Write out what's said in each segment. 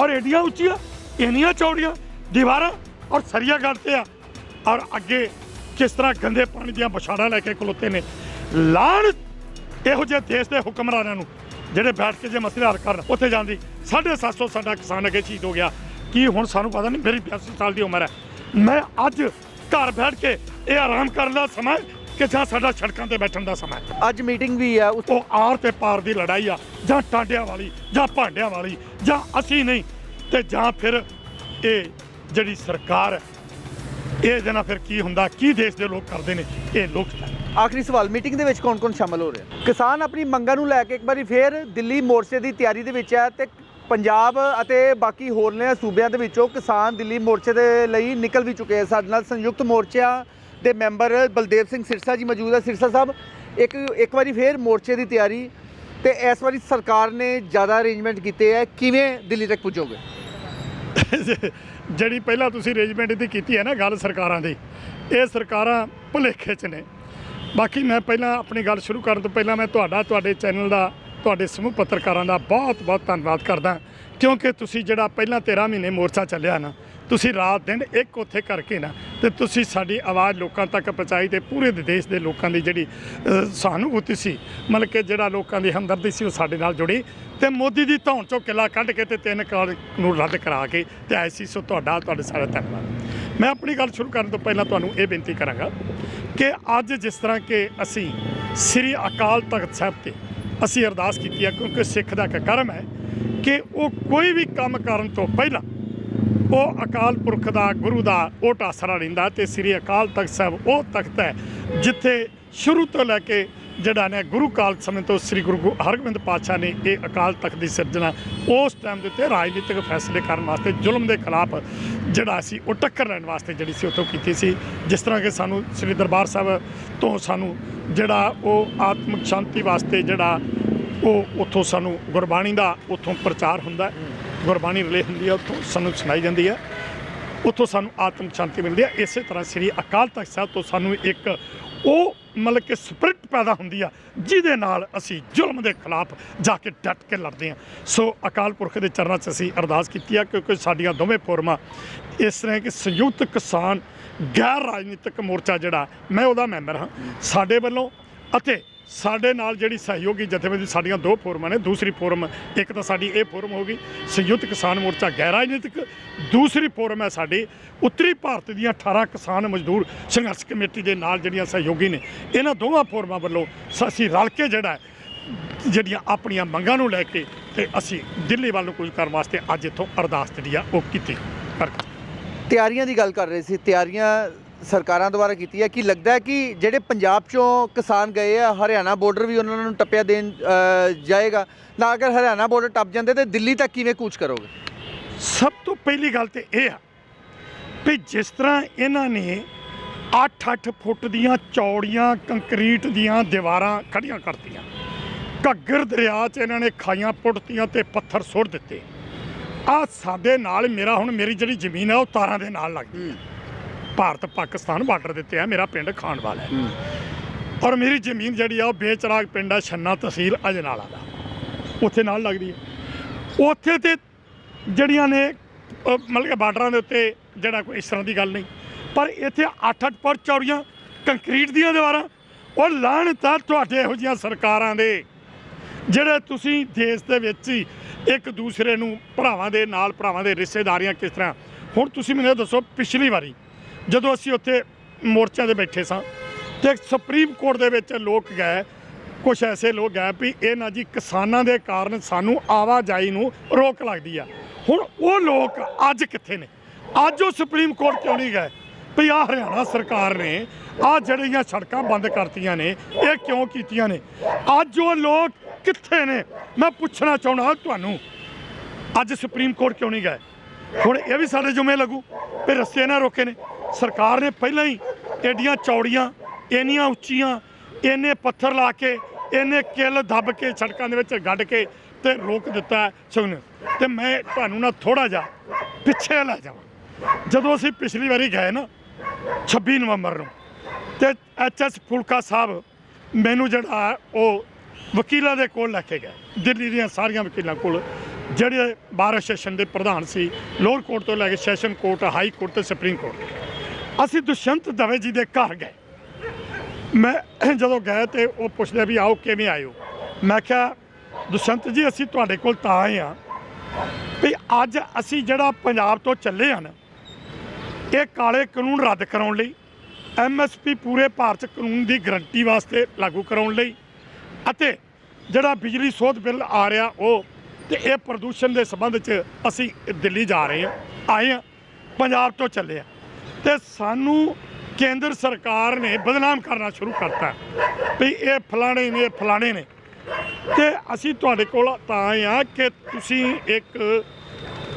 ਔਰ ਏਡੀਆਂ ਉੱਚੀਆਂ, ਇੰਨੀਆਂ ਚੌੜੀਆਂ ਦੀਵਾਰਾਂ ਔਰ ਸਰੀਆ ਗੱਡਤੇ ਆ। ਔਰ ਅੱਗੇ ਕਿਸ ਤਰ੍ਹਾਂ ਗੰਦੇ ਪਾਣੀ ਦੀਆਂ ਬਛਾੜਾਂ ਲੈ ਕੇ ਖਲੋਤੇ ਨੇ। ਲਾਣ ਇਹੋ ਜਿਹੇ ਦੇਸ਼ ਦੇ ਹੁਕਮਰਾਨਾਂ ਨੂੰ, ਜਿਹੜੇ ਬੈਠ ਕੇ ਜੇ ਮਸਲੇ ਹੱਲ ਕਰਨ, ਉੱਥੇ ਜਾਂਦੀ 750 ਸਾਡਾ ਕਿਸਾਨ ਅੱਗੇ ਸ਼ਹੀਦ ਹੋ ਗਿਆ। ਕੀ ਹੁਣ ਸਾਨੂੰ ਪਤਾ ਨਹੀਂ, ਮੇਰੀ 82 ਸਾਲ ਦੀ ਉਮਰ ਹੈ। ਮੈਂ ਅੱਜ ਘਰ ਬੈਠ ਕੇ ਇਹ ਆਰਾਮ ਕਰਨ ਦਾ ਸਮਾਂ ਕਿ ਜਾਂ ਸਾਡਾ ਸੜਕਾਂ ਤੇ ਬੈਠਣ ਦਾ ਸਮਾਂ ਹੈ। ਅੱਜ ਮੀਟਿੰਗ ਵੀ ਆ ਉਸ ਉਹ ਆਰ ਤੇ ਪਾਰ ਦੀ ਲੜਾਈ ਆ ਜਾਂ ਟਾਂਡਿਆਂ ਵਾਲੀ ਜਾਂ ਭਾਂਡਿਆਂ ਵਾਲੀ ਜਾਂ ਅਸੀਂ ਨਹੀਂ ਤੇ ਜਾਂ ਫਿਰ ਇਹ ਜਿਹੜੀ ਸਰਕਾਰ ਹੈ ਇਹ ਜਨਾ ਫਿਰ ਕੀ ਹੁੰਦਾ ਕੀ ਦੇਸ਼ ਦੇ ਲੋਕ ਕਰਦੇ ਨੇ ਇਹ ਲੋਕ ਆਖਰੀ ਸਵਾਲ ਮੀਟਿੰਗ ਦੇ ਵਿੱਚ ਕੌਣ-ਕੌਣ ਸ਼ਾਮਲ ਹੋ ਰਿਹਾ? ਕਿਸਾਨ ਆਪਣੀ ਮੰਗਾਂ ਨੂੰ ਲੈ ਕੇ ਇੱਕ ਵਾਰੀ ਫੇਰ ਦਿੱਲੀ ਮੋਰਚੇ ਦੀ ਤਿਆਰੀ ਦੇ ਵਿੱਚ ਹੈ ਤੇ ਪੰਜਾਬ ਅਤੇ ਬਾਕੀ ਹੋਰਨੇ ਸੂਬਿਆਂ ਦੇ ਵਿੱਚੋਂ ਕਿਸਾਨ ਦਿੱਲੀ ਮੋਰਚੇ ਦੇ ਲਈ ਨਿਕਲ ਵੀ ਚੁੱਕੇ ਆ। ਸਾਡੇ ਨਾਲ ਸੰਯੁਕਤ ਮੋਰਚਾ ਦੇ ਮੈਂਬਰ ਬਲਦੇਵ ਸਿੰਘ ਸਿਰਸਾ ਜੀ ਮੌਜੂਦ ਹੈ ਸਿਰਸਾ ਸਾਹਿਬ, ਇੱਕ ਇੱਕ ਵਾਰੀ ਫੇਰ ਮੋਰਚੇ ਦੀ ਤਿਆਰੀ ਤੇ ਇਸ ਵਾਰੀ ਸਰਕਾਰ ਨੇ ਜ਼ਿਆਦਾ ਅਰੇਂਜਮੈਂਟ ਕੀਤੇ ਹੈ ਕਿਵੇਂ ਦਿੱਲੀ ਤੱਕ ਪਹੁੰਚੋਗੇ ਜਿਹੜੀ ਪਹਿਲਾਂ ਤੁਸੀਂ ਅਰੇਂਜਮੈਂਟ ਦੀ ਕੀਤੀ ਹੈ ਨਾ ਗੱਲ ਸਰਕਾਰਾਂ ਦੀ, ਇਹ ਸਰਕਾਰਾਂ ਭੁਲੇਖੇ 'ਚ ਨੇ। ਬਾਕੀ ਮੈਂ ਪਹਿਲਾਂ ਆਪਣੀ ਗੱਲ ਸ਼ੁਰੂ ਕਰਨ ਤੋਂ ਪਹਿਲਾਂ ਮੈਂ ਤੁਹਾਡਾ, ਤੁਹਾਡੇ ਚੈਨਲ ਦਾ, ਤੁਹਾਡੇ ਸਮੂਹ ਪੱਤਰਕਾਰਾਂ ਦਾ ਬਹੁਤ ਬਹੁਤ ਧੰਨਵਾਦ ਕਰਦਾ। ਕਿਉਂਕਿ ਤੁਸੀਂ ਜਿਹੜਾ ਪਹਿਲਾਂ 13 ਮਹੀਨੇ ਮੋਰਚਾ ਚੱਲਿਆ ਨਾ ਤੁਸੀਂ ਰਾਤ ਦਿਨ ਇੱਕ ਉੱਥੇ ਕਰਕੇ ਨਾ ਤੇ ਤੁਸੀਂ ਸਾਡੀ ਆਵਾਜ਼ ਲੋਕਾਂ ਤੱਕ ਪਹੁੰਚਾਈ ਤੇ ਪੂਰੇ ਦੇਸ਼ ਦੇ ਲੋਕਾਂ ਦੀ ਜਿਹੜੀ ਅ, ਸਹਾਨੁਭੂਤੀ ਸੀ ਮਤਲਬ ਕਿ ਜਿਹੜਾ ਲੋਕਾਂ ਦੀ ਹਮਦਰਦੀ ਸੀ ਉਹ ਸਾਡੇ ਨਾਲ ਜੁੜੀ ਤੇ ਮੋਦੀ ਦੀ ਧੌਣ ਚੋਂ ਕਿਲਾ ਕੱਢ ਕੇ ਤੇ ਤਿੰਨ ਕਾਲ ਨੂੰ ਰੱਦ ਕਰਾ ਕੇ ਤੇ ਆਏ ਸੀ। ਸੋ ਤੁਹਾਡਾ ਤੁਹਾਡੇ ਸਾਰਾ ਧੰਨਵਾਦ। ਮੈਂ ਆਪਣੀ ਗੱਲ ਸ਼ੁਰੂ ਕਰਨ ਤੋਂ ਪਹਿਲਾਂ ਤੁਹਾਨੂੰ ਇਹ ਬੇਨਤੀ ਕਰਾਂਗਾ ਕਿ ਅੱਜ ਜਿਸ ਤਰ੍ਹਾਂ ਕਿ ਅਸੀਂ ਸ੍ਰੀ ਅਕਾਲ ਤਖਤ ਸਾਹਿਬ ਤੇ ਅਸੀਂ ਅਰਦਾਸ ਕੀਤੀ ਹੈ ਕਿਉਂਕਿ ਸਿੱਖ ਦਾ ਇੱਕ ਕਰਮ ਹੈ ਕਿ ਉਹ ਕੋਈ ਵੀ ਕੰਮ ਕਰਨ ਤੋਂ ਪਹਿਲਾਂ ਉਹ ਅਕਾਲ ਪੁਰਖ ਦਾ ਗੁਰੂ ਦਾ ਉਹ ਆਸਰਾ ਰਹਿੰਦਾ ਤੇ ਸ੍ਰੀ ਅਕਾਲ ਤਖਤ ਸਾਹਿਬ ਉਹ ਤਖਤ ਹੈ ਜਿੱਥੇ ਸ਼ੁਰੂ ਤੋਂ ਲੈ ਕੇ ਜਿਹੜਾ ਨੇ ਗੁਰੂ ਕਾਲ ਸਮੇਂ ਤੋਂ ਸ੍ਰੀ ਗੁਰੂ ਗੋ- ਹਰਗੋਬਿੰਦ ਪਾਤਸ਼ਾਹ ਨੇ ਇਹ ਅਕਾਲ ਤਖਤ ਦੀ ਸਿਰਜਣਾ, ਉਸ ਟਾਈਮ ਦੇ ਉੱਤੇ ਰਾਜਨੀਤਿਕ ਫੈਸਲੇ ਕਰਨ ਵਾਸਤੇ, ਜ਼ੁਲਮ ਦੇ ਖਿਲਾਫ ਜਿਹੜਾ ਸੀ ਉਹ ਟੱਕਰ ਲੈਣ ਵਾਸਤੇ ਜਿਹੜੀ ਸੀ ਉੱਥੋਂ ਕੀਤੀ ਸੀ। ਜਿਸ ਤਰ੍ਹਾਂ ਕਿ ਸਾਨੂੰ ਸ੍ਰੀ ਦਰਬਾਰ ਸਾਹਿਬ ਤੋਂ ਸਾਨੂੰ ਜਿਹੜਾ ਉਹ ਆਤਮਿਕ ਸ਼ਾਂਤੀ ਵਾਸਤੇ ਜਿਹੜਾ ਉਹ ਉੱਥੋਂ ਸਾਨੂੰ ਗੁਰਬਾਣੀ ਦਾ ਉੱਥੋਂ ਪ੍ਰਚਾਰ ਹੁੰਦਾ ਗੁਰਬਾਣੀ ਰਿਲੇ ਹੁੰਦੀ ਹੈ ਉੱਥੋਂ ਸਾਨੂੰ ਸੁਣਾਈ ਜਾਂਦੀ ਹੈ ਉੱਥੋਂ ਸਾਨੂੰ ਆਤਮ ਸ਼ਾਂਤੀ ਮਿਲਦੀ ਹੈ ਇਸੇ ਤਰ੍ਹਾਂ ਸ੍ਰੀ ਅਕਾਲ ਤਖਤ ਸਾਹਿਬ ਤੋਂ ਸਾਨੂੰ ਇੱਕ ਉਹ ਮਤਲਬ ਕਿ ਸਪਿਰਿਟ ਪੈਦਾ ਹੁੰਦੀ ਆ, ਜਿਹਦੇ ਨਾਲ ਅਸੀਂ ਜ਼ੁਲਮ ਦੇ ਖਿਲਾਫ ਜਾ ਕੇ ਡਟ ਕੇ ਲੜਦੇ ਹਾਂ ਸੋ ਅਕਾਲ ਪੁਰਖ ਦੇ ਚਰਨਾਂ 'ਚ ਅਸੀਂ ਅਰਦਾਸ ਕੀਤੀ ਆ, ਕਿਉਂਕਿ ਸਾਡੀਆਂ ਦੋਵੇਂ ਫੋਰਮਾਂ ਇਸ ਤਰ੍ਹਾਂ ਕਿ ਸੰਯੁਕਤ ਕਿਸਾਨ, ਗੈਰ ਰਾਜਨੀਤਿਕ ਮੋਰਚਾ ਜਿਹੜਾ, ਮੈਂ ਉਹਦਾ ਮੈਂਬਰ ਹਾਂ। ਸਾਡੇ ਵੱਲੋਂ ਅਤੇ ਸਾਡੇ ਨਾਲ ਜਿਹੜੀ ਸਹਿਯੋਗੀ ਜਥੇਬੰਦੀ ਸਾਡੀਆਂ ਦੋ ਫੋਰਮਾਂ ਨੇ, ਦੂਸਰੀ ਫੋਰਮ, ਇੱਕ ਤਾਂ ਸਾਡੀ ਇਹ ਫੋਰਮ ਹੋਗੀ ਸੰਯੁਕਤ ਕਿਸਾਨ ਮੋਰਚਾ ਗੈਰ ਰਾਜਨੀਤਿਕ, ਦੂਸਰੀ ਫੋਰਮ ਹੈ ਸਾਡੀ ਉੱਤਰੀ ਭਾਰਤ ਦੀਆਂ 18 ਕਿਸਾਨ ਮਜ਼ਦੂਰ ਸੰਘਰਸ਼ ਕਮੇਟੀ ਦੇ ਨਾਲ ਜਿਹੜੀਆਂ ਸਹਿਯੋਗੀ ਨੇ, ਇਹਨਾਂ ਦੋਵਾਂ ਫੋਰਮਾਂ ਵੱਲੋਂ ਅਸੀਂ ਰਲ ਕੇ ਜਿਹੜਾ ਜਿਹੜੀਆਂ ਆਪਣੀਆਂ ਮੰਗਾਂ ਨੂੰ ਲੈ ਕੇ ਤੇ ਅਸੀਂ ਦਿੱਲੀ ਵੱਲ ਨੂੰ ਕੁਝ ਕਰਨ ਵਾਸਤੇ ਅੱਜ ਇੱਥੋਂ ਅਰਦਾਸ ਜਿਹੜੀ ਆ ਉਹ ਕੀਤੀ। ਕਰ ਤਿਆਰੀਆਂ ਦੀ ਗੱਲ ਕਰ ਰਹੇ ਸੀ, ਤਿਆਰੀਆਂ ਸਰਕਾਰਾਂ ਦੁਆਰਾ ਕੀਤੀ ਹੈ ਕਿ ਲੱਗਦਾ ਹੈ ਕਿ ਜਿਹੜੇ ਪੰਜਾਬ ਚੋਂ ਕਿਸਾਨ ਗਏ ਆ ਹਰਿਆਣਾ ਬਾਰਡਰ ਵੀ ਉਹਨਾਂ ਨੂੰ ਟੱਪਿਆ ਦੇਣ ਜਾਏਗਾ। ਨਾ ਅਗਰ ਹਰਿਆਣਾ ਬਾਰਡਰ ਟੱਪ ਜਾਂਦੇ ਤੇ ਦਿੱਲੀ ਤੱਕ ਕਿਵੇਂ ਕੂਚ ਕਰੋਗੇ? ਸਭ ਤੋਂ ਪਹਿਲੀ ਗੱਲ ਤੇ ਇਹ ਆ ਵੀ ਜਿਸ ਤਰ੍ਹਾਂ ਇਹਨਾਂ ਨੇ 8-8 ਫੁੱਟ ਦੀਆਂ ਚੌੜੀਆਂ ਕੰਕਰੀਟ ਦੀਆਂ ਦੀਵਾਰਾਂ ਖੜੀਆਂ ਕਰਤੀਆਂ ਘੱਗਰ ਦਰਿਆ 'ਚ ਇਹਨਾਂ ਨੇ ਖਾਈਆਂ ਪੁੱਟਤੀਆਂ ਤੇ ਪੱਥਰ ਸੁੱਟ ਦਿੱਤੇ। ਆ ਸਾਡੇ ਨਾਲ ਮੇਰਾ ਹੁਣ ਮੇਰੀ ਜਿਹੜੀ ਜ਼ਮੀਨ ਹੈ ਉਹ ਤਾਰਾਂ ਦੇ ਨਾਲ ਲੱਗਦੀ ਹੈ। ਭਾਰਤ ਪਾਕਿਸਤਾਨ ਬਾਰਡਰ ਦਿੱਤੇ ਆ ਮੇਰਾ ਪਿੰਡ ਖਾਨਵਾਲ ਹੈ। ਔਰ ਮੇਰੀ ਜ਼ਮੀਨ ਜਿਹੜੀ ਆ, ਉਹ ਬੇਚਰਾਗ ਪਿੰਡ ਆ, ਛੰਨਾ ਤਹਿਸੀਲ ਅਜਨਾਲਾ ਦਾ। ਉੱਥੇ ਨਾਲ ਲੱਗਦੀ ਹੈ। ਉੱਥੇ ਤੇ ਜਿਹੜੀਆਂ ਨੇ, ਅਹ, ਮਤਲਬ ਕਿ ਬਾਰਡਰਾਂ ਦੇ ਉੱਤੇ ਜਿਹੜਾ ਕੋਈ ਇਸ ਤਰ੍ਹਾਂ ਦੀ ਗੱਲ ਨਹੀਂ। ਪਰ ਇੱਥੇ 8-8 ਫੁੱਟ ਚੌੜੀਆਂ ਕੰਕਰੀਟ ਦੀਆਂ ਦੀਵਾਰਾਂ, ਔਰ ਲਾਣ ਤਾਂ ਤੁਹਾਡੇ ਇਹੋ ਜਿਹੀਆਂ ਸਰਕਾਰਾਂ ਦੇ, ਜਿਹੜੇ ਤੁਸੀਂ ਦੇਸ਼ ਦੇ ਵਿੱਚ ਹੀ ਇੱਕ ਦੂਸਰੇ ਨੂੰ ਭਰਾਵਾਂ ਦੇ ਨਾਲ, ਭਰਾਵਾਂ ਦੇ ਰਿਸ਼ਤੇਦਾਰੀਆਂ ਕਿਸ ਤਰ੍ਹਾਂ। ਹੁਣ ਤੁਸੀਂ ਮੈਨੂੰ ਇਹ ਦੱਸੋ, ਪਿਛਲੀ ਵਾਰੀ ਜਦੋਂ ਅਸੀਂ ਉੱਥੇ ਮੋਰਚਿਆਂ ਦੇ ਬੈਠੇ ਸਾਂ ਤੇ ਸੁਪਰੀਮ ਕੋਰਟ ਦੇ ਵਿੱਚ ਲੋਕ ਗਏ ਕੁਝ ਐਸੇ ਲੋਕ ਗਏ ਵੀ ਇਹ ਨਾ ਜੀ ਕਿਸਾਨਾਂ ਦੇ ਕਾਰਨ ਸਾਨੂੰ ਆਵਾਜਾਈ ਨੂੰ ਰੋਕ ਲੱਗਦੀ ਆ। ਹੁਣ ਉਹ ਲੋਕ ਅੱਜ ਕਿੱਥੇ ਨੇ? ਅੱਜ ਉਹ ਸੁਪਰੀਮ ਕੋਰਟ ਕਿਉਂ ਨਹੀਂ ਗਏ? ਵੀ ਆ ਹਰਿਆਣਾ ਸਰਕਾਰ ਨੇ ਆ ਜਿਹੜੀਆਂ ਸੜਕਾਂ ਬੰਦ ਕਰਤੀਆਂ ਨੇ, ਇਹ ਕਿਉਂ ਕੀਤੀਆਂ ਨੇ? ਅੱਜ ਉਹ ਲੋਕ ਕਿੱਥੇ ਨੇ? ਮੈਂ ਪੁੱਛਣਾ ਚਾਹੁੰਦਾ ਤੁਹਾਨੂੰ, ਅੱਜ ਸੁਪਰੀਮ ਕੋਰਟ ਕਿਉਂ ਨਹੀਂ ਗਏ? ਹੁਣ ਇਹ ਵੀ ਸਾਡੇ ਜੁਮੇ ਲੱਗੂ, ਵੀ ਰਸਤੇ ਨਾ ਰੋਕੇ ਨੇ। ਸਰਕਾਰ ਨੇ ਪਹਿਲਾਂ ਹੀ ਏਡੀਆਂ ਚੌੜੀਆਂ, ਇੰਨੀਆਂ ਉੱਚੀਆਂ, ਇੰਨੇ ਪੱਥਰ ਲਾ ਕੇ, ਇੰਨੇ ਕਿੱਲ ਦੱਬ ਕੇ ਸੜਕਾਂ ਦੇ ਵਿੱਚ ਗੱਡ ਕੇ ਤੇ ਰੋਕ ਦਿੱਤਾ ਸੁਣ ਤੇ ਮੈਂ ਤੁਹਾਨੂੰ ਨਾ ਥੋੜਾ ਜਿਹਾ ਪਿੱਛੇ ਲੈ ਜਾਵਾਂ। ਜਦੋਂ ਅਸੀਂ ਪਿਛਲੀ ਵਾਰੀ ਗਏ ਨਾ 26 ਨਵੰਬਰ ਨੂੰ, ਤੇ ਐਚਐਸ ਫੁਲਕਾ ਸਾਹਿਬ ਮੈਨੂੰ ਜਿਹੜਾ ਉਹ ਵਕੀਲਾਂ ਦੇ ਕੋਲ ਲੈ ਕੇ ਗਏ। ਦਿੱਲੀ ਦੀਆਂ ਸਾਰੀਆਂ ਵਕੀਲਾਂ ਕੋਲ ਜਿਹੜੇ ਬਾਰ ਸੈਸ਼ਨ ਦੇ ਪ੍ਰਧਾਨ ਸੀ, ਲੋਅਰ ਕੋਰਟ ਤੋਂ ਲੈ ਕੇ ਸੈਸ਼ਨ ਕੋਰਟ, ਹਾਈ ਕੋਰਟ ਤੇ ਸੁਪਰੀਮ ਕੋਰਟ। ਅਸੀਂ ਦੁਸ਼ਯੰਤ ਦਵੇ ਜੀ ਦੇ ਘਰ ਗਏ। ਮੈਂ ਜਦੋਂ ਗਏ ਤੇ ਉਹ ਪੁੱਛਦੇ ਵੀ ਆਓ ਕਿਵੇਂ ਆਇਓ ਮੈਂ ਕਿਹਾ ਦੁਸ਼ਯੰਤ ਜੀ, ਅਸੀਂ ਤੁਹਾਡੇ ਕੋਲ ਤਾਂ ਆਏ ਆ ਵੀ ਅੱਜ ਅਸੀਂ ਜਿਹੜਾ ਪੰਜਾਬ ਤੋਂ ਚੱਲੇ ਹਨ ਇਹ ਕਾਲੇ ਕਾਨੂੰਨ ਰੱਦ ਕਰਾਉਣ ਲਈ ਐਮਐਸਪੀ ਪੂਰੇ ਭਾਰਤ ਕਾਨੂੰਨ ਦੀ ਗਰੰਟੀ ਵਾਸਤੇ ਲਾਗੂ ਕਰਾਉਣ ਲਈ ਅਤੇ ਜਿਹੜਾ ਬਿਜਲੀ ਸੋਧ ਬਿੱਲ ਆ ਰਿਹਾ ਉਹ ਤੇ ਇਹ ਪ੍ਰਦੂਸ਼ਣ ਦੇ ਸੰਬੰਧ 'ਚ ਅਸੀਂ ਦਿੱਲੀ ਜਾ ਰਹੇ ਹਾਂ, ਆਏ ਹਾਂ, ਪੰਜਾਬ ਤੋਂ ਚੱਲੇ ਆ ਤੇ ਸਾਨੂੰ ਕੇਂਦਰ ਸਰਕਾਰ ਨੇ ਬਦਨਾਮ ਕਰਨਾ ਸ਼ੁਰੂ ਕਰਤਾ ਵੀ ਇਹ ਫਲਾਣੇ ਨੇ, ਇਹ ਫਲਾਣੇ ਨੇ। ਤੇ ਅਸੀਂ ਤੁਹਾਡੇ ਕੋਲ ਤਾਂ ਆਏ ਆ ਕਿ ਤੁਸੀਂ ਇੱਕ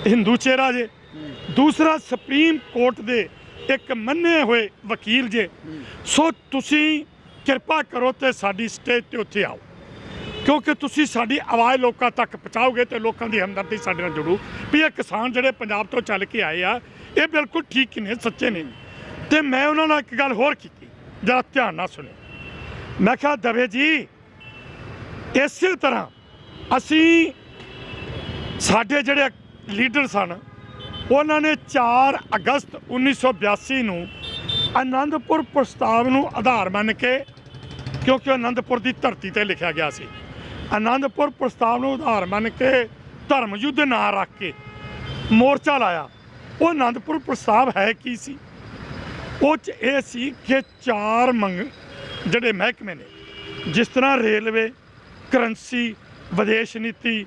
ਹਿੰਦੂ ਚਿਹਰਾ ਜੇ, ਦੂਸਰਾ ਸੁਪਰੀਮ ਕੋਰਟ ਦੇ ਇੱਕ ਮੰਨੇ ਹੋਏ ਵਕੀਲ ਜੇ। ਸੋ ਤੁਸੀਂ ਕਿਰਪਾ ਕਰੋ ਤੇ ਸਾਡੀ ਸਟੇਜ ਤੇ ਉੱਥੇ ਆਓ। ਕਿਉਂਕਿ ਤੁਸੀਂ ਸਾਡੀ ਆਵਾਜ਼ ਲੋਕਾਂ ਤੱਕ ਪਹੁੰਚਾਓਗੇ ਤੇ ਲੋਕਾਂ ਦੀ ਹਮਦਰਦੀ ਸਾਡੇ ਨਾਲ ਜੁੜੂ। ਵੀ ਇਹ ਕਿਸਾਨ ਜਿਹੜੇ ਪੰਜਾਬ ਤੋਂ ਚੱਲ ਕੇ ਆਏ ਆ, ਇਹ ਬਿਲਕੁਲ ਠੀਕ ਨਹੀਂ ਸੱਚੇ ਨੇ। ਤੇ ਮੈਂ ਉਹਨਾਂ ਨਾਲ ਇੱਕ ਗੱਲ ਹੋਰ ਕੀਤੀ, ਜਰਾ ਧਿਆਨ ਨਾਲ ਸੁਣਿਓ। ਮੈਂ ਕਿਹਾ, ਦਵੇ ਜੀ, ਇਸੇ ਤਰ੍ਹਾਂ ਅਸੀਂ ਸਾਡੇ ਜਿਹੜੇ ਲੀਡਰ ਸਨ, ਉਹਨਾਂ ਨੇ 4 ਅਗਸਤ 1982 ਨੂੰ ਆਨੰਦਪੁਰ ਪ੍ਰਸਤਾਵ ਨੂੰ ਆਧਾਰ ਮੰਨ ਕੇ, ਕਿਉਂਕਿ ਆਨੰਦਪੁਰ ਦੀ ਧਰਤੀ ਤੇ ਲਿਖਿਆ ਗਿਆ ਸੀ ਆਨੰਦਪੁਰ ਪ੍ਰਸਤਾਵ ਨੂੰ ਆਧਾਰ ਮੰਨ ਕੇ ਧਰਮ ਯੁੱਧ ਨਾਂ ਰੱਖ ਕੇ ਮੋਰਚਾ ਲਾਇਆ। ਉਹ ਆਨੰਦਪੁਰ ਪ੍ਰਸਤਾਵ ਹੈ ਕੀ ਸੀ? ਉਹ ਚ ਇਹ ਸੀ ਕਿ ਚਾਰ ਮੰਗ ਜਿਹੜੇ ਮਹਿਕਮੇ ਨੇ, ਜਿਸ ਤਰ੍ਹਾਂ ਰੇਲਵੇ, ਕਰੰਸੀ, ਵਿਦੇਸ਼ ਨੀਤੀ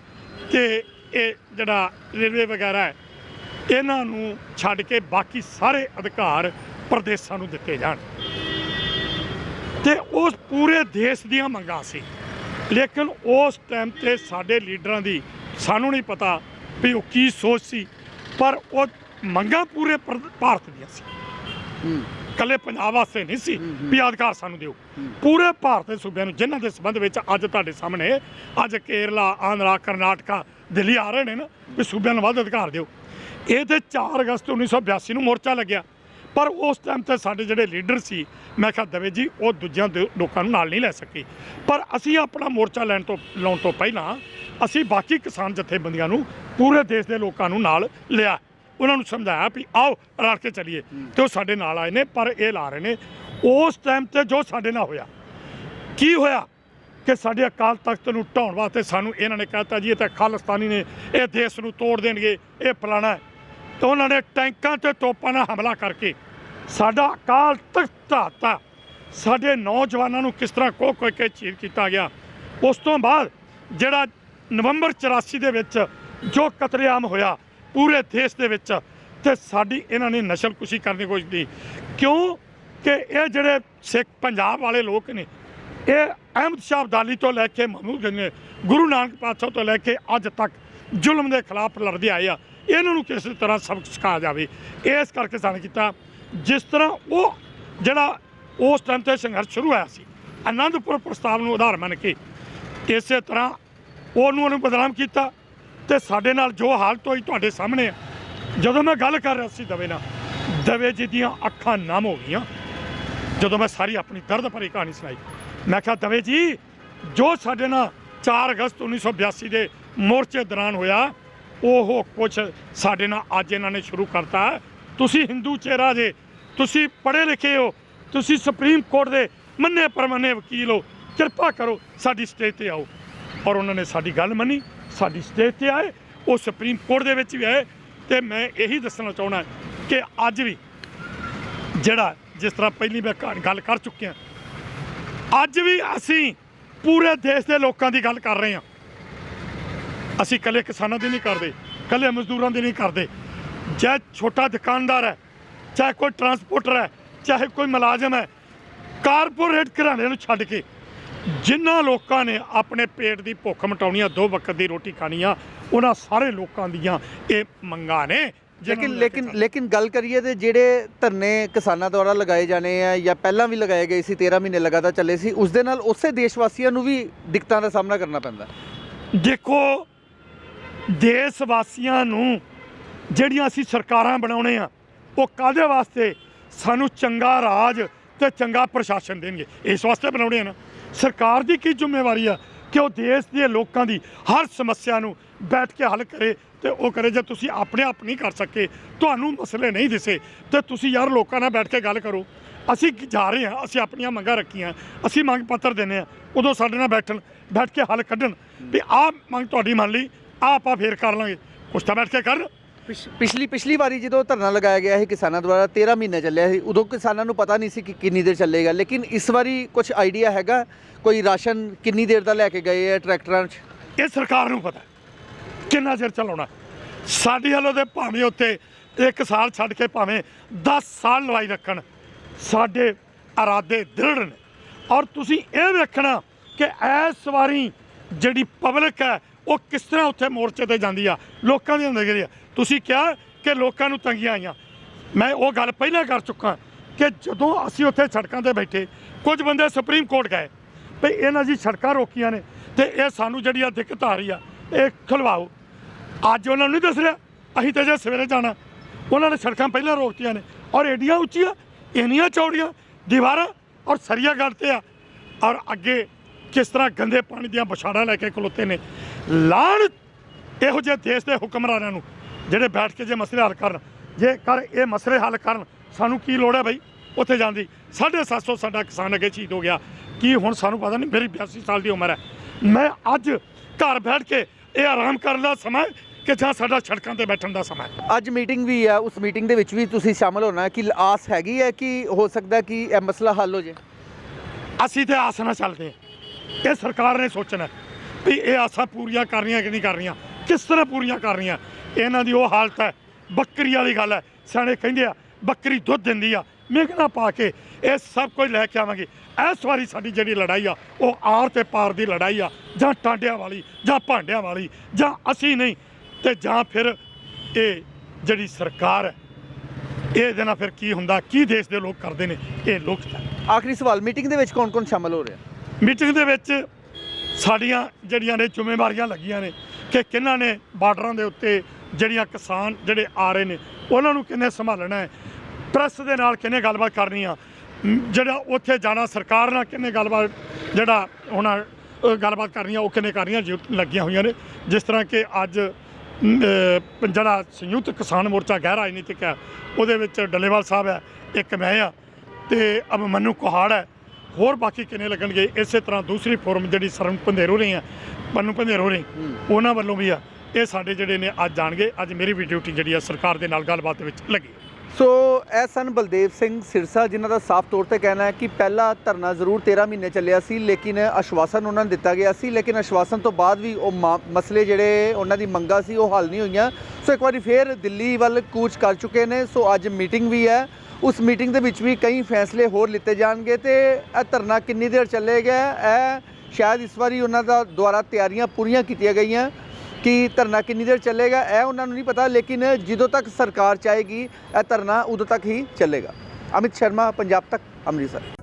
ਤੇ ਇਹ ਜਿਹੜਾ ਰੇਲਵੇ ਵਗੈਰਾ ਹੈ, ਇਹਨਾਂ ਨੂੰ ਛੱਡ ਕੇ ਬਾਕੀ ਸਾਰੇ ਅਧਿਕਾਰ ਪ੍ਰਦੇਸ਼ਾਂ ਨੂੰ ਦਿੱਤੇ ਜਾਣ। ਤੇ ਉਸ ਪੂਰੇ ਦੇਸ਼ ਦੀਆਂ ਮੰਗਾਂ ਸੀ। ਲੇਕਿਨ ਉਸ ਟਾਈਮ ਤੇ ਸਾਡੇ ਲੀਡਰਾਂ ਦੀ ਸਾਨੂੰ ਨਹੀਂ ਪਤਾ ਵੀ ਉਹ ਕੀ ਸੋਚ ਸੀ ਪਰ ਉਹ ਮੰਗਾਂ ਪੂਰੇ ਭਾਰਤ ਦੀਆਂ ਸੀ। ਕੱਲੇ ਪੰਜਾਬ ਵਾਸਤੇ ਨਹੀਂ ਸੀ। ਵੀ ਅਧਿਕਾਰ ਸਾਨੂੰ ਦਿਓ। ਪੂਰੇ ਭਾਰਤ ਦੇ ਸੂਬਿਆਂ ਨੂੰ ਜਿਨ੍ਹਾਂ ਦੇ ਸੰਬੰਧ ਵਿੱਚ ਅੱਜ ਤੁਹਾਡੇ ਸਾਹਮਣੇ ਅੱਜ ਕੇਰਲਾ ਆਂਧਰਾ ਕਰਨਾਟਕਾ ਦਿੱਲੀ ਆ ਰਹੇ ਨੇ ਨਾ ਵੀ ਸੂਬਿਆਂ ਨੂੰ ਵੱਧ ਅਧਿਕਾਰ ਦਿਓ। ਇਹ ਤੇ 4 ਅਗਸਤ 1982 ਨੂੰ ਮੋਰਚਾ ਲੱਗਿਆ। ਪਰ ਉਸ ਟਾਈਮ ਤੇ ਸਾਡੇ ਜਿਹੜੇ ਲੀਡਰ ਸੀ, ਮੈਂ ਕਿਹਾ, ਦਵੇ ਜੀ, ਉਹ ਦੂਜਿਆਂ ਦੇ ਲੋਕਾਂ ਨੂੰ ਨਾਲ ਨਹੀਂ ਲੈ ਸਕੇ। ਪਰ ਅਸੀਂ ਆਪਣਾ ਮੋਰਚਾ ਲੈਣ ਤੋਂ, ਲਾਉਣ ਤੋਂ ਪਹਿਲਾਂ ਅਸੀਂ ਬਾਕੀ ਕਿਸਾਨ ਜਥੇਬੰਦੀਆਂ ਨੂੰ ਪੂਰੇ ਦੇਸ਼ ਦੇ ਲੋਕਾਂ ਨੂੰ ਨਾਲ ਲਿਆ। ਉਹਨਾਂ ਨੂੰ ਸਮਝਾਇਆ ਵੀ ਆਓ, ਰਲ ਕੇ ਚੱਲੀਏ। ਤੇ ਉਹ ਸਾਡੇ ਨਾਲ ਆਏ ਨੇ, ਪਰ ਇਹ ਲਾ ਰਹੇ ਨੇ। ਉਸ ਟਾਈਮ ਤੇ ਜੋ ਸਾਡੇ ਨਾਲ ਹੋਇਆ, ਕੀ ਹੋਇਆ ਕਿ ਸਾਡੇ ਅਕਾਲ ਤਖਤ ਨੂੰ ਢਾਉਣ ਵਾਸਤੇ ਸਾਨੂੰ ਇਹਨਾਂ ਨੇ ਕਹਿਤਾ ਜੀ, ਇਹ ਤਾਂ ਖਾਲਿਸਤਾਨੀ ਨੇ, ਇਹ ਦੇਸ਼ ਨੂੰ ਤੋੜ ਦੇਣਗੇ, ਇਹ ਫਲਾਣਾ ਹੈ। ਤੇ ਉਹਨਾਂ ਨੇ ਟੈਂਕਾਂ ਤੇ ਤੋਪਾਂ ਨਾਲ ਹਮਲਾ ਕਰਕੇ ਸਾਡਾ ਅਕਾਲ ਤਖਤ ਢਾਤਾ ਸਾਡੇ ਨੌਜਵਾਨਾਂ ਨੂੰ ਕਿਸ ਤਰ੍ਹਾਂ ਕੋਹ ਕੋਹ ਕੇ ਚੀਰ ਕੀਤਾ ਗਿਆ। ਉਸ ਤੋਂ ਬਾਅਦ ਜਿਹੜਾ ਨਵੰਬਰ 84 ਦੇ ਵਿੱਚ ਜੋ ਕਤਲੇਆਮ ਹੋਇਆ ਪੂਰੇ ਦੇਸ਼ ਦੇ ਵਿੱਚ, ਤੇ ਸਾਡੀ ਇਹਨਾਂ ਨੇ ਨਸਲਕੁਸ਼ੀ ਕਰਨ ਦੀ ਕੋਸ਼ਿਸ਼ ਕੀਤੀ ਕਿਉਂ? ਕਿ ਇਹ ਜਿਹੜੇ ਸਿੱਖ ਪੰਜਾਬ ਵਾਲੇ ਲੋਕ ਨੇ, ਇਹ ਅਹਿਮਦ ਸ਼ਾਹ ਅਬਦਾਲੀ ਤੋਂ ਲੈ ਕੇ ਮਹਮੂਦ ਗੰਜ ਗੁਰੂ ਨਾਨਕ ਪਾਤਸ਼ਾਹ ਤੋਂ ਲੈ ਕੇ ਅੱਜ ਤੱਕ ਜ਼ੁਲਮ ਦੇ ਖਿਲਾਫ ਲੜਦੇ ਆਏ ਆ। ਇਹਨਾਂ ਨੂੰ ਕਿਸੇ ਤਰ੍ਹਾਂ ਸਬਕ ਸਿਖਾਇਆ ਜਾਵੇ? ਇਸ ਕਰਕੇ ਸਾਨੂੰ ਕੀਤਾ ਜਿਸ ਤਰ੍ਹਾਂ ਉਹ ਜਿਹੜਾ ਉਸ ਟਾਈਮ ਤੇ ਸੰਘਰਸ਼ ਸ਼ੁਰੂ ਹੋਇਆ ਸੀ ਆਨੰਦਪੁਰ ਪ੍ਰਸਤਾਵ ਨੂੰ ਆਧਾਰ ਮੰਨ ਕੇ ਇਸੇ ਤਰ੍ਹਾਂ ਉਹਨੂੰ ਉਹਨੂੰ ਬਦਨਾਮ ਕੀਤਾ ਤੇ ਸਾਡੇ ਨਾਲ ਜੋ ਹਾਲਤ ਹੋਈ ਤੁਹਾਡੇ ਸਾਹਮਣੇ ਆ। ਜਦੋਂ ਮੈਂ ਗੱਲ ਕਰ ਰਿਹਾ ਸੀ ਦਵੇ ਨਾਲ, ਦਵੇ ਜੀ ਦੀਆਂ ਅੱਖਾਂ ਨਮ ਹੋ ਗਈਆਂ। ਜਦੋਂ ਮੈਂ ਸਾਰੀ ਆਪਣੀ ਦਰਦ ਭਰੀ ਕਹਾਣੀ ਸੁਣਾਈ, ਮੈਂ ਕਿਹਾ, ਦਵੇ ਜੀ, ਜੋ ਸਾਡੇ ਨਾਲ 4 ਅਗਸਤ 1982 ਦੇ ਮੋਰਚੇ ਦੌਰਾਨ ਹੋਇਆ, ਉਹ ਕੁਝ ਸਾਡੇ ਨਾਲ ਅੱਜ ਇਹਨਾਂ ਨੇ ਸ਼ੁਰੂ ਕਰਤਾ ਤੁਸੀਂ ਹਿੰਦੂ ਚਿਹਰਾ ਜੇ, ਤੁਸੀਂ ਪੜ੍ਹੇ ਲਿਖੇ ਹੋ, ਤੁਸੀਂ ਸੁਪਰੀਮ ਕੋਰਟ ਦੇ ਮੰਨੇ ਪਰਮੰਨੇ ਵਕੀਲ ਹੋ, ਕਿਰਪਾ ਕਰੋ ਸਾਡੀ ਸਟੇਜ ਤੇ ਆਓ। ਔਰ ਉਹਨਾਂ ਨੇ ਸਾਡੀ ਗੱਲ ਮੰਨੀ, ਸਾਡੀ ਸਟੇਜ ਤੇ ਆਏ, ਉਹ ਸੁਪਰੀਮ ਕੋਰਟ ਦੇ ਵਿੱਚ ਵੀ ਆਏ। ਤੇ ਮੈਂ ਇਹੀ ਦੱਸਣਾ ਚਾਹਣਾ ਕਿ ਅੱਜ ਵੀ ਜਿਹੜਾ, ਜਿਸ ਤਰ੍ਹਾਂ ਪਹਿਲੀ ਮੈਂ ਗੱਲ ਕਰ ਚੁੱਕਿਆ, ਅੱਜ ਵੀ ਅਸੀਂ ਪੂਰੇ ਦੇਸ਼ ਦੇ ਲੋਕਾਂ ਦੀ ਗੱਲ ਕਰ ਰਹੇ ਹਾਂ। ਅਸੀਂ ਇਕੱਲੇ ਕਿਸਾਨਾਂ ਦੀ ਨਹੀਂ ਕਰਦੇ, ਇਕੱਲੇ ਮਜ਼ਦੂਰਾਂ ਦੀ ਨਹੀਂ ਕਰਦੇ। ਚਾਹੇ ਛੋਟਾ ਦੁਕਾਨਦਾਰ ਹੈ ਚਾਹੇ ਕੋਈ ਟਰਾਂਸਪੋਰਟਰ ਹੈ ਚਾਹੇ ਕੋਈ ਮੁਲਾਜ਼ਮ ਹੈ ਕਾਰਪੋਰੇਟ ਘਰਾਣੇ ਨੂੰ ਛੱਡ ਕੇ ਜਿਨ੍ਹਾਂ ਲੋਕਾਂ ਨੇ ਆਪਣੇ ਪੇਟ ਦੀ ਭੁੱਖ ਮਿਟਾਉਣੀ ਆ ਦੋ ਵਕਤ ਦੀ ਰੋਟੀ ਖਾਣੀ ਆ ਉਹਨਾਂ ਸਾਰੇ ਲੋਕਾਂ ਦੀਆਂ ਇਹ ਮੰਗਾਂ ਨੇ ਲੇਕਿਨ ਲੇਕਿਨ ਲੇਕਿਨ ਗੱਲ ਕਰੀਏ ਤੇ ਜਿਹੜੇ ਧਰਨੇ ਕਿਸਾਨਾਂ ਦੁਆਰਾ ਲਗਾਏ ਜਾਣੇ ਆ ਜਾਂ ਪਹਿਲਾਂ ਵੀ ਲਗਾਏ ਗਏ ਸੀ 13 ਮਹੀਨੇ ਲਗਾਤਾਰ ਚੱਲੇ ਸੀ ਉਸ ਦੇ ਨਾਲ ਉਸੇ ਦੇਸ਼ ਵਾਸੀਆਂ ਨੂੰ ਵੀ ਦਿੱਕਤਾਂ ਦਾ ਸਾਹਮਣਾ ਕਰਨਾ ਪੈਂਦਾ। ਦੇਖੋ ਦੇਸ਼ ਵਾਸੀਆਂ ਨੂੰ ਜਿਹੜੀਆਂ ਅਸੀਂ ਸਰਕਾਰਾਂ ਬਣਾਉਣੇ ਆ, ਉਹ ਕਾਦੇ ਵਾਸਤੇ? ਸਾਨੂੰ ਚੰਗਾ ਰਾਜ ਤੇ ਚੰਗਾ ਪ੍ਰਸ਼ਾਸਨ ਦੇਣਗੇ। ਇਸ ਵਾਸਤੇ ਬਣਾਉਣੇ ਆ ਨਾ। ਸਰਕਾਰ ਦੀ ਕੀ ਜ਼ਿੰਮੇਵਾਰੀ ਆ? ਕਿ ਉਹ ਦੇਸ਼ ਦੇ ਲੋਕਾਂ ਦੀ ਹਰ ਸਮੱਸਿਆ ਨੂੰ ਬੈਠ ਕੇ ਹੱਲ ਕਰੇ ਤੇ ਉਹ ਕਰੇ ਜੇ ਤੁਸੀਂ ਆਪਣੇ ਆਪ ਨਹੀਂ ਕਰ ਸਕੇ। ਤੁਹਾਨੂੰ ਮਸਲੇ ਨਹੀਂ ਦਿਸੇ ਤੇ ਤੁਸੀਂ ਯਾਰ ਲੋਕਾਂ ਨਾਲ ਬੈਠ ਕੇ ਗੱਲ ਕਰੋ। ਅਸੀਂ ਜਾ ਰਹੇ ਹਾਂ ਅਸੀਂ ਆਪਣੀਆਂ ਮੰਗਾਂ ਰੱਖੀਆਂ। ਅਸੀਂ ਮੰਗ ਪੱਤਰ ਦਿੰਦੇ ਆ। ਉਦੋਂ ਸਾਡੇ ਨਾਲ ਬੈਠਣ, ਬੈਠ ਕੇ ਹੱਲ ਕੱਢਣ। ਵੀ ਆਹ ਮੰਗ ਤੁਹਾਡੀ ਮੰਨ ਲਈ, ਆਹ ਆਪਾਂ ਫੇਰ ਕਰ ਲਾਂਗੇ। ਕੁਛ ਤਾਂ ਬੈਠ ਕੇ ਕਰ। ਪਿਛ- ਪਿਛਲੀ ਪਿਛਲੀ ਵਾਰੀ ਜਦੋਂ ਧਰਨਾ ਲਗਾਇਆ ਗਿਆ ਸੀ ਕਿਸਾਨਾਂ ਦੁਆਰਾ 13 ਮਹੀਨੇ ਚੱਲਿਆ ਸੀ, ਉਦੋਂ ਕਿਸਾਨਾਂ ਨੂੰ ਪਤਾ ਨਹੀਂ ਸੀ ਕਿ ਕਿੰਨੀ ਦੇਰ ਚੱਲੇਗਾ, ਲੇਕਿਨ ਇਸ ਵਾਰੀ ਕੁਝ ਆਈਡੀਆ ਹੈਗਾ? ਕੋਈ ਰਾਸ਼ਨ ਕਿੰਨੀ ਦੇਰ ਦਾ ਲੈ ਕੇ ਗਏ ਆ ਟਰੈਕਟਰਾਂ 'ਚ? ਇਹ ਸਰਕਾਰ ਨੂੰ ਪਤਾ। ਕਿੰਨਾ ਚਿਰ ਚਲਾਉਣਾ ਸਾਡੀ ਵੱਲੋਂ ਤੇ ਭਾਵੇਂ ਉੱਤੇ ਇੱਕ ਸਾਲ ਛੱਡ ਕੇ ਭਾਵੇਂ 10 ਸਾਲ ਲਵਾਈ ਰੱਖਣ, ਸਾਡੇ ਇਰਾਦੇ ਦ੍ਰਿੜ ਨੇ। ਔਰ ਤੁਸੀਂ ਇਹ ਵੇਖਣਾ ਕਿ ਇਸ ਵਾਰੀ ਜਿਹੜੀ ਪਬਲਿਕ ਹੈ ਉਹ ਕਿਸ ਤਰ੍ਹਾਂ ਉੱਥੇ ਮੋਰਚੇ ਤੇ ਜਾਂਦੀ ਆ? ਲੋਕਾਂ ਦੇ ਅੰਦਰ ਆ ਤੁਸੀਂ ਕਿਹਾ ਕਿ ਲੋਕਾਂ ਨੂੰ ਤੰਗੀਆਂ ਆਈਆਂ। ਮੈਂ ਉਹ ਗੱਲ ਪਹਿਲਾਂ ਕਰ ਚੁੱਕਾ ਕਿ ਜਦੋਂ ਅਸੀਂ ਉੱਥੇ ਸੜਕਾਂ ਤੇ ਬੈਠੇ, ਕੁਝ ਬੰਦੇ ਸੁਪਰੀਮ ਕੋਰਟ ਗਏ ਭਈ ਇਹਨਾਂ ਜੀ ਸੜਕਾਂ ਰੋਕੀਆਂ ਨੇ ਤੇ ਇਹ ਸਾਨੂੰ ਜਿਹੜੀ ਆ ਦਿੱਕਤ ਆ ਰਹੀ ਆ, ਇਹ ਖਲਵਾਓ। ਅੱਜ ਉਹਨਾਂ ਨੂੰ ਨਹੀਂ ਦੱਸ ਰਿਹਾ, ਅਸੀਂ ਤਾਂ ਜੇ ਸਵੇਰੇ ਜਾਣਾ। ਉਹਨਾਂ ਨੇ ਸੜਕਾਂ ਪਹਿਲਾਂ ਰੋਕਤੀਆਂ ਨੇ ਔਰ ਏਡੀਆਂ ਉੱਚੀਆਂ, ਇੰਨੀਆਂ ਚੌੜੀਆਂ, ਦੀਵਾਰਾਂ ਔਰ ਸਰੀਆ ਗੱਲ ਤੇ ਆ। ਔਰ ਅੱਗੇ ਕਿਸ ਤਰ੍ਹਾਂ ਗੰਦੇ ਪਾਣੀ ਦੀਆਂ ਬਛਾੜਾਂ ਲੈ ਕੇ ਖਲੋਤੇ ਨੇ। ਲਾਣ ਇਹੋ ਜਿਹੇ ਦੇਸ਼ ਦੇ ਹੁਕਮਰਾਨਾਂ ਨੂੰ ਜਿਹੜੇ ਬੈਠ ਕੇ ਜੇ ਮਸਲੇ ਹੱਲ ਕਰਨ ਜੇ ਕਰ ਇਹ ਮਸਲੇ ਹੱਲ ਕਰਨ ਸਾਨੂੰ ਕੀ ਲੋੜ ਹੈ ਬਈ ਉੱਥੇ ਜਾਂਦੀ 750 ਸਾਡਾ ਕਿਸਾਨ ਅੱਗੇ ਸ਼ਹੀਦ ਹੋ ਗਿਆ। ਕੀ ਹੁਣ ਸਾਨੂੰ ਪਤਾ ਨਹੀਂ ਮੇਰੀ 82 ਸਾਲ ਦੀ ਉਮਰ ਹੈ। ਮੈਂ ਅੱਜ ਘਰ ਬੈਠ ਕੇ ਇਹ ਆਰਾਮ ਕਰਨ ਦਾ ਸਮਾਂ ਹੈ ਕਿ ਜਾਂ ਸਾਡਾ ਸੜਕਾਂ ਤੇ ਬੈਠਣ ਦਾ ਸਮਾਂ ਹੈ? ਅੱਜ ਮੀਟਿੰਗ ਵੀ ਆ ਉਸ ਮੀਟਿੰਗ ਦੇ ਵਿੱਚ ਵੀ ਤੁਸੀਂ ਸ਼ਾਮਲ ਹੋਣਾ ਕਿ ਆਸ ਹੈਗੀ ਹੈ ਕਿ ਹੋ ਸਕਦਾ ਕਿ ਇਹ ਮਸਲਾ ਹੱਲ ਹੋ ਜੇ ਅਸੀਂ ਤੇ ਆਸ ਨਾਲ ਚੱਲਦੇ ਹਾਂ। ਇਹ ਸਰਕਾਰ ਨੇ ਸੋਚਣਾ ਵੀ ਇਹ ਆਸਾਂ ਪੂਰੀਆਂ ਕਰਨੀਆਂ ਕਿ ਨਹੀਂ ਕਰਨੀਆਂ, ਕਿਸ ਤਰ੍ਹਾਂ ਪੂਰੀਆਂ ਕਰਨੀਆਂ। ਇਹਨਾਂ ਦੀ ਉਹ ਹਾਲਤ ਹੈ, ਬੱਕਰੀ ਵਾਲੀ ਗੱਲ ਹੈ। ਸਿਆਣੇ ਕਹਿੰਦੇ ਆ, ਬੱਕਰੀ ਦੁੱਧ ਦਿੰਦੀ ਆ ਮੇਘਣਾ ਪਾ ਕੇ ਇਹ ਸਭ ਕੁਝ ਲੈ ਕੇ ਆਵਾਂਗੇ। ਇਸ ਵਾਰੀ ਸਾਡੀ ਜਿਹੜੀ ਲੜਾਈ ਆ, ਉਹ ਆਰ ਤੇ ਪਾਰ ਦੀ ਲੜਾਈ ਆ, ਜਾਂ ਟਾਂਡਿਆਂ ਵਾਲੀ, ਜਾਂ ਭਾਂਡਿਆਂ ਵਾਲੀ, ਜਾਂ ਅਸੀਂ ਨਹੀਂ, ਤੇ ਜਾਂ ਫਿਰ ਇਹ ਜਿਹੜੀ ਸਰਕਾਰ ਹੈ ਇਹਦੇ ਨਾਲ ਫਿਰ ਕੀ ਹੁੰਦਾ, ਕੀ ਦੇਸ਼ ਦੇ ਲੋਕ ਕਰਦੇ ਨੇ, ਇਹ ਲੋਕ ਆਖਰੀ ਸਵਾਲ, ਮੀਟਿੰਗ ਦੇ ਵਿੱਚ ਕੌਣ-ਕੌਣ ਸ਼ਾਮਲ ਹੋ ਰਿਹਾ? ਮੀਟਿੰਗ ਦੇ ਵਿੱਚ ਸਾਡੀਆਂ ਜਿਹੜੀਆਂ ਨੇ ਜ਼ਿੰਮੇਵਾਰੀਆਂ ਲੱਗੀਆਂ ਨੇ ਕਿ ਕਿਹਨਾਂ ਨੇ ਬਾਰਡਰਾਂ ਦੇ ਉੱਤੇ ਜਿਹੜੀਆਂ ਕਿਸਾਨ ਜਿਹੜੇ ਆ ਰਹੇ ਨੇ, ਉਹਨਾਂ ਨੂੰ ਕਿੰਨੇ ਸੰਭਾਲਣਾ ਹੈ? ਪ੍ਰੈਸ ਦੇ ਨਾਲ ਕਿੰਨੇ ਗੱਲਬਾਤ ਕਰਨੀ ਆ? ਜਿਹੜਾ ਉੱਥੇ ਜਾਣਾ, ਸਰਕਾਰ ਨਾਲ ਕਿੰਨੇ ਗੱਲਬਾਤ, ਜਿਹੜਾ ਹੁਣ ਗੱਲਬਾਤ ਕਰਨੀ ਆ ਉਹ ਕਿੰਨੇ ਕਰਨੀਆਂ, ਜੋ ਲੱਗੀਆਂ ਹੋਈਆਂ ਨੇ। ਜਿਸ ਤਰ੍ਹਾਂ ਕਿ ਅੱਜ ਜਿਹੜਾ ਸੰਯੁਕਤ ਕਿਸਾਨ ਮੋਰਚਾ ਗੈਰ ਰਾਜਨੀਤਿਕ ਹੈ, ਉਹਦੇ ਵਿੱਚ ਡੱਲੇਵਾਲ ਸਾਹਿਬ ਹੈ, ਇੱਕ ਮੈਂ ਆ ਤੇ ਅਭਮਨੂ ਕੁਹਾੜ ਹੈ। ਹੋਰ ਬਾਕੀ ਕਿੰਨੇ ਲੱਗਣਗੇ? ਇਸੇ ਤਰ੍ਹਾਂ ਦੂਸਰੀ ਫੋਰਮ ਜਿਹੜੀ ਸਰਨ ਪੰਧੇਰੋ ਰਹੀ ਆ ਪੰਨੂ ਪੰਧੇਰੋ ਰਹੀ ਉਹਨਾਂ ਵੱਲੋਂ ਵੀ ਆ। ਇਹ ਸਾਡੇ ਜਿਹੜੇ ਨੇ ਅੱਜ ਜਾਣਗੇ ਅੱਜ ਮੇਰੀ ਵੀ ਡਿਊਟੀ ਜਿਹੜੀ ਆ ਸਰਕਾਰ ਦੇ ਨਾਲ ਗੱਲਬਾਤ ਦੇ ਵਿੱਚ ਲੱਗੀ। ਸੋ ਇਹ ਸਨ ਬਲਦੇਵ ਸਿੰਘ ਸਿਰਸਾ ਜਿਨ੍ਹਾਂ ਦਾ ਸਾਫ਼ ਤੌਰ ਤੇ ਕਹਿਣਾ ਹੈ ਕਿ ਪਹਿਲਾ ਧਰਨਾ ਜ਼ਰੂਰ 13 ਮਹੀਨੇ ਚੱਲਿਆ ਸੀ ਲੇਕਿਨ ਆਸ਼ਵਾਸਨ ਉਹਨਾਂ ਨੂੰ ਦਿੱਤਾ ਗਿਆ ਸੀ। ਲੇਕਿਨ ਆਸ਼ਵਾਸਨ ਤੋਂ ਬਾਅਦ ਵੀ ਉਹ ਮਸਲੇ ਜਿਹੜੇ ਉਹਨਾਂ ਦੀ ਮੰਗਾਂ ਸੀ ਉਹ ਹੱਲ ਨਹੀਂ ਹੋਈਆਂ। ਸੋ ਇੱਕ ਵਾਰੀ ਫੇਰ ਦਿੱਲੀ ਵੱਲ ਕੂਚ ਕਰ ਚੁੱਕੇ ਨੇ। ਸੋ ਅੱਜ ਮੀਟਿੰਗ ਵੀ ਹੈ। ਉਸ ਮੀਟਿੰਗ ਦੇ ਵਿੱਚ ਵੀ ਕਈ ਫੈਸਲੇ ਹੋਰ ਲਿੱਤੇ ਜਾਣਗੇ ਤੇ ਇਹ ਧਰਨਾ ਕਿੰਨੀ ਦੇਰ ਚੱਲੇਗਾ? ਇਹ ਸ਼ਾਇਦ ਇਸ ਵਾਰੀ ਉਹਨਾਂ ਦਾ ਦੁਆਰਾ ਤਿਆਰੀਆਂ ਪੂਰੀਆਂ ਕੀਤੀਆਂ ਗਈਆਂ ਕਿ ਧਰਨਾ ਕਿੰਨੀ ਦੇਰ ਚੱਲੇਗਾ, ਇਹ ਉਹਨਾਂ ਨੂੰ ਨਹੀਂ ਪਤਾ, ਲੇਕਿਨ ਜਦੋਂ ਤੱਕ ਸਰਕਾਰ ਚਾਹੇਗੀ, ਇਹ ਧਰਨਾ ਉਦੋਂ ਤੱਕ ਹੀ ਚੱਲੇਗਾ। ਅਮਿਤ ਸ਼ਰਮਾ, ਪੰਜਾਬ ਤੱਕ, ਅੰਮ੍ਰਿਤਸਰ।